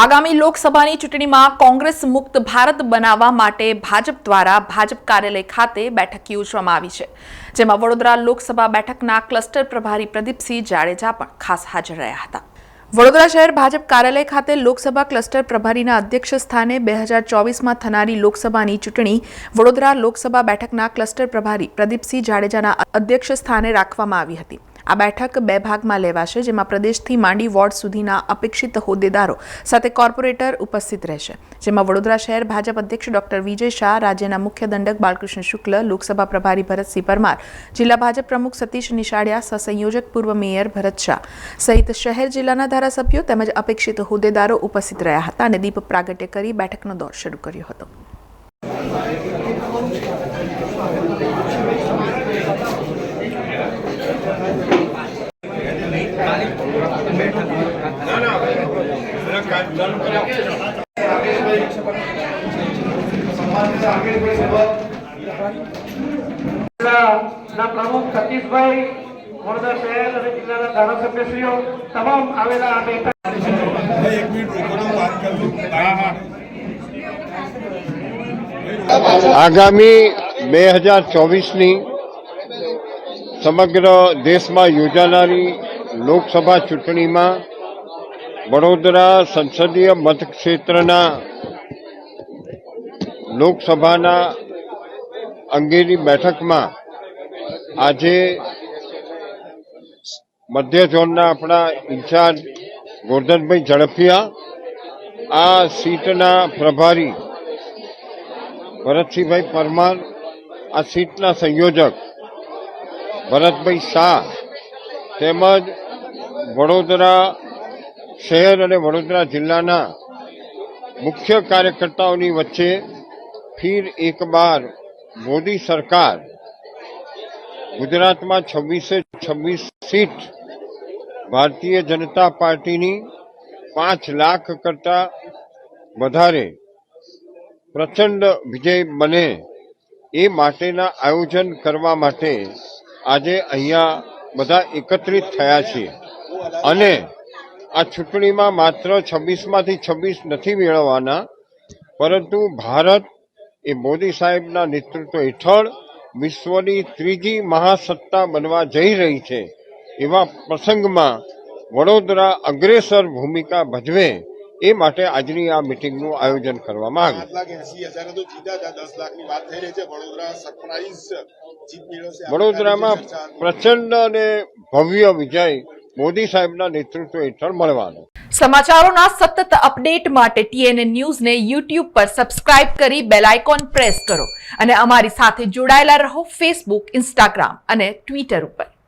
આગામી લોકસભાની ચૂંટણીમાં કોંગ્રેસ મુક્ત ભારત બનાવવા માટે ભાજપ દ્વારા ભાજપ કાર્યાલય ખાતે બેઠક યોજવામાં આવી છે, જેમાં વડોદરા લોકસભા બેઠકના ક્લસ્ટર પ્રભારી પ્રદીપસિંહ જાડેજા પણ ખાસ હાજર રહ્યા હતા. વડોદરા શહેર ભાજપ કાર્યાલય ખાતે લોકસભા ક્લસ્ટર પ્રભારીના અધ્યક્ષ સ્થાને બે હજાર ચોવીસમાં થનારી લોકસભાની ચૂંટણી વડોદરા લોકસભા બેઠકના ક્લસ્ટર પ્રભારી પ્રદીપસિંહ જાડેજાના અધ્યક્ષ સ્થાને રાખવામાં આવી હતી. આ બેઠક બે ભાગમાં લેવાશે, જેમાં પ્રદેશથી માંડી વોર્ડ સુધીના અપેક્ષિત હોદ્દેદારો સાથે કોર્પોરેટર ઉપસ્થિત રહેશે. જેમાં વડોદરા શહેર ભાજપ અધ્યક્ષ ડોક્ટર વિજય શાહ, રાજ્યના મુખ્ય દંડક બાલકૃષ્ણ શુક્લ, લોકસભા પ્રભારી ભરતસિંહ પરમાર, જિલ્લા ભાજપ પ્રમુખ સતીશ નિશાળિયા, સહસંયોજક પૂર્વ મેયર ભરત શાહ સહિત શહેર જિલ્લાના ધારાસભ્યો તેમજ અપેક્ષિત હોદ્દેદારો ઉપસ્થિત રહ્યા હતા અને દીપ પ્રાગટ્ય કરી બેઠકનો દોર શરૂ કર્યો હતો. આગામી બે હજાર ચોવીસની સમગ્ર દેશમાં યોજાનારી લોકસભા ચૂંટણીમાં વડોદરા સંસદીય મતક્ષેત્રના લોકસભાના અંગેની બેઠકમાં આજે મધ્ય ઝોનના આપણા ઇન્ચાર્જ ગોરધનભાઈ ઝડફિયા આ સીટના પ્રભારી ભરતસિંહભાઈ પરમાર, આ સીટના સંયોજક ભરતભાઈ શાહ તેમજ વડોદરા શહેર અને વડોદરા જિલ્લાના મુખ્ય કાર્યકર્તાઓની વચ્ચે ફીર એક બાર મોદી સરકાર ગુજરાતમાં છવ્વીસે છવ્વીસ સીટ ભારતીય જનતા પાર્ટીની પાંચ લાખ કરતા વધારે પ્રચંડ વિજય બને એ માટેના આયોજન કરવા માટે આજે અહીંયા બધા એકત્રિત થયા છીએ. અને આ ચૂંટણીમાં માત્ર છવ્વીસમાંથી છવ્વીસ નથી મેળવવાના પરંતુ ભારત એ મોદી સાહેબના નેતૃત્વ હેઠળ વિશ્વની ત્રીજી મહાસત્તા બનવા જઈ રહી છે. એવા પ્રસંગમાં વડોદરા અગ્રેસર ભૂમિકા ભજવે એ માટે આજની આ મિટિંગનું આયોજન કરવામાં આવ્યું. વડોદરામાં પ્રચંડ અને ભવ્ય વિજય મોદી સાહેબના નેતૃત્વ હેઠળ મળવાનો. સમાચારોના સતત અપડેટ માટે ટીએનએ ન્યૂઝને યુટ્યુબ પર સબસ્ક્રાઇબ કરી બેલ આઇકોન પ્રેસ કરો અને અમારી સાથે જોડાયેલા રહો ફેસબુક, ઇન્સ્ટાગ્રામ અને ટ્વિટર ઉપર.